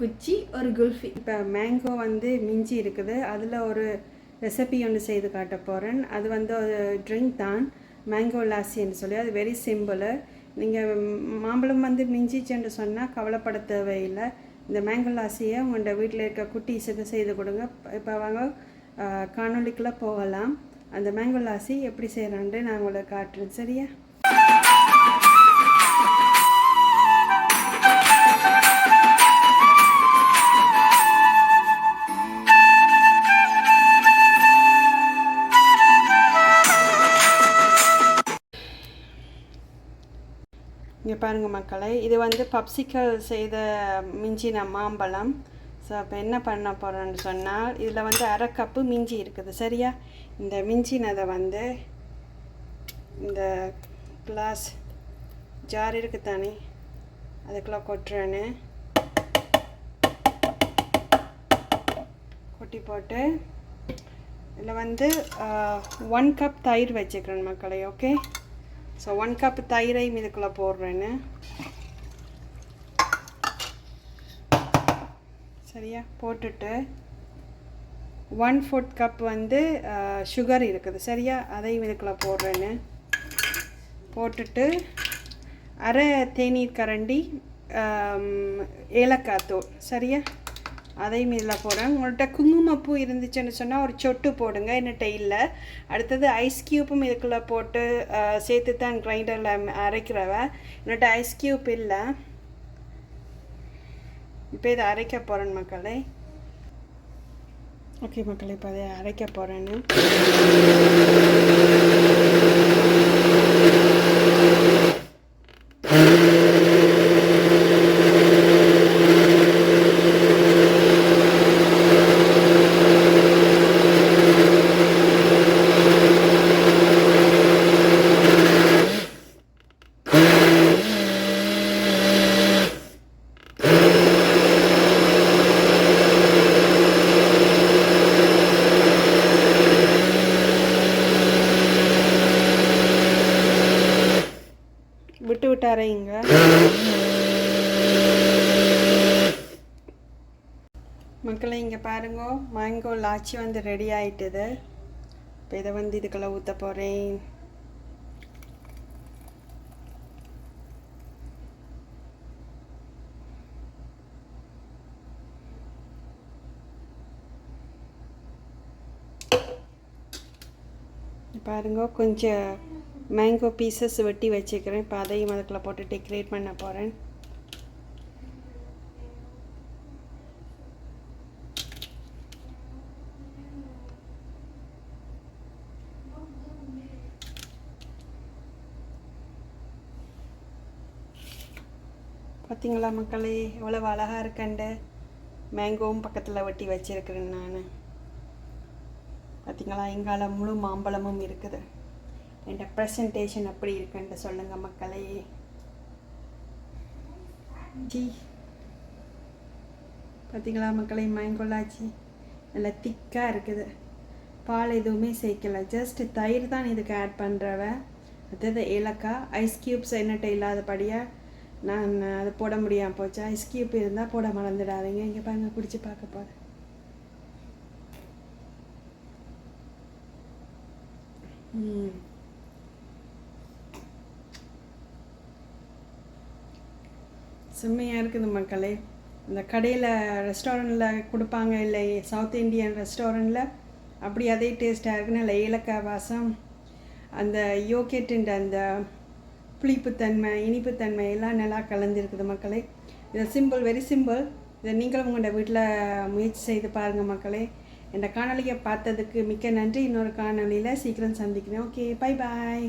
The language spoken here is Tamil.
குச்சி ஒரு குல்ஃபி. இப்போ மேங்கோ வந்து மிஞ்சி இருக்குது. அதில் ஒரு ரெசிபி ஒன்று செய்து காட்ட போகிறேன் அது வந்து ஒரு ட்ரிங்க் தான். மேங்கோ லாசின்னு சொல்லி. அது வெரி சிம்பிள் நீங்கள் மாம்பழம் வந்து மிஞ்சிச்சுன்னு சொன்னால் கவலைப்பட தேவையில்லை. இந்த மேங்கோ லாசியை உங்கள்கிட்ட வீட்டில் இருக்க குட்டீஸுக்கு செய்து கொடுங்க. இப்போ வாங்க காணொலிக்குள்ளே காணொளிக்குள்ளே போகலாம். அந்த மேங்கோ லாசி எப்படி செய்கிறான்ட்டு நான் உங்களை காட்டுறேன். சரியா? இங்கே பாருங்கள் மக்களை இது வந்து பப்சிக்கல் செய்த மிஞ்சின மாம்பழம். ஸோ இப்போ என்ன பண்ண போகிறோன்னு சொன்னால் இதில் வந்து அரை கப்பு மிஞ்சி இருக்குது. சரியா? இந்த மிஞ்சினதை வந்து இந்த கிளாஸ் ஜார் இருக்குது தானே அதுக்குள்ளே கொட்டுறேன்னு. கொட்டி போட்டு இதில் வந்து ஒன் கப் தயிர் வச்சுக்கிறேன் மக்களை ஓகே ஸோ ஒன் கப் தயிரையும் இதுக்குள்ளே போடுறேன்னு. சரியா? போட்டுட்டு ஒன் ஃபோர்த் கப் வந்து சுகர் இருக்குது. சரியா? அதையும் இதுக்குள்ளே போடுறேன்னு. போட்டுட்டு அரை தேநீர் கரண்டி ஏலக்காய் தூள். சரியா? அதையும் இதில் போடுறேன். உங்கள்கிட்ட குங்குமப்பூ இருந்துச்சுன்னு சொன்னால் ஒரு சொட்டு போடுங்க என்னட்ட இல்லை. அடுத்தது ஐஸ் க்யூப்பும் இதுக்குள்ளே போட்டு சேர்த்து தான் கிரைண்டரில் அரைக்கிறவ. என்னட்ட ஐஸ் க்யூப் இல்லை. இப்போ இதை அரைக்க போகிறேன் மக்களே. ஓகே மக்களே இப்போ அதை அரைக்க போகிறேன்னு விட்டு விட்டு அரையுங்க மக்களை இங்கே பாருங்க மேங்கோ லாச்சி வந்து ரெடி ஆயிட்டுது. இப்போ இதை வந்து இதுக்குள்ளே ஊற்ற போகிறேன் பாருங்க கொஞ்சம் மேங்கோ பீசஸ் வெட்டி வச்சுக்கிறேன். இப்போ அதையும் அதுக்குள்ளே போட்டு டெக்கரேட் பண்ண போகிறேன் பார்த்திங்களா மக்களே எவ்வளவு அழகாக இருக்கண்டு. மேங்கோவும் பக்கத்தில் வெட்டி வச்சிருக்கிறேன் நான். பார்த்திங்களா எங்கால முழு மாம்பழமும் இருக்குது. என் ப்ரெசன்டேஷன் அப்படி இருக்குன்ட்டு சொல்லுங்கள் மக்களே. ஜி. பார்த்தீங்களா மக்களே மேங்கோலாச்சி நல்லா திக்காக இருக்குது. பால் எதுவுமே சேர்க்கலை. ஜஸ்ட் தயிர் தான் இதுக்கு ஆட் பண்ணுறவ அடுத்தது ஏலக்காய் ஐஸ் க்யூப்ஸ் என்னட்ட இல்லாதபடியாக நான் அதை போட முடியாமல் போச்சு. ஐஸ் க்யூப் இருந்தால் போட மறந்துடாதீங்க. இங்கே பாருங்க குடிச்சு பார்க்க போகிறேன் ம். செம்மையாக இருக்குது மக்களே. இந்த கடையில் ரெஸ்டாரண்ட்டில் கொடுப்பாங்க இல்லை சவுத் இந்தியன் ரெஸ்டாரண்ட்டில் அப்படி அதே டேஸ்ட்டாக இருக்குன்னு இல்லை ஏலக்காய் வாசம் அந்த யோகேட்டுன்ற அந்த புளிப்புத்தன்மை இனிப்புத்தன்மை எல்லாம் நல்லா கலந்துருக்குது மக்களே. இது சிம்பிள் வெரி சிம்பிள் இதை நீங்களும் உங்களோட வீட்டில் முயற்சி செய்து பாருங்கள் மக்களே. இந்த காணொலியை பார்த்ததுக்கு மிக்க நன்றி. இன்னொரு காணொலியில் சீக்கிரம் சந்திக்கிறேன். Okay bye bye